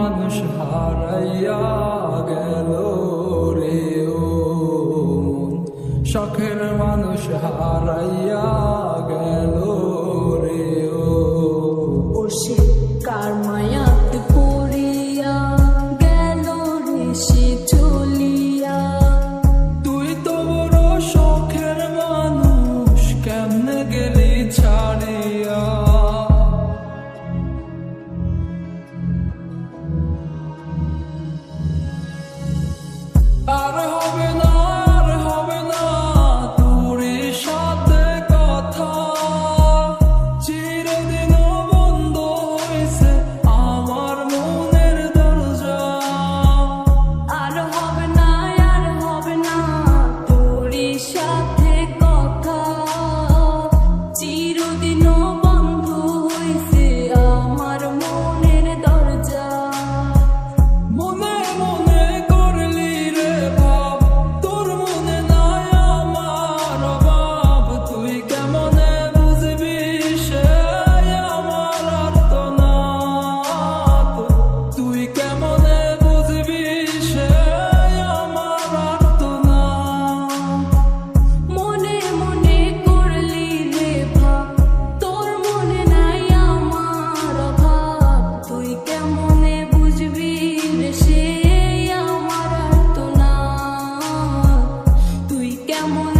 মানুষ হারাইয়া গেল রে ও শখের মানুষ হারাইয়া গেল someone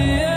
yeah.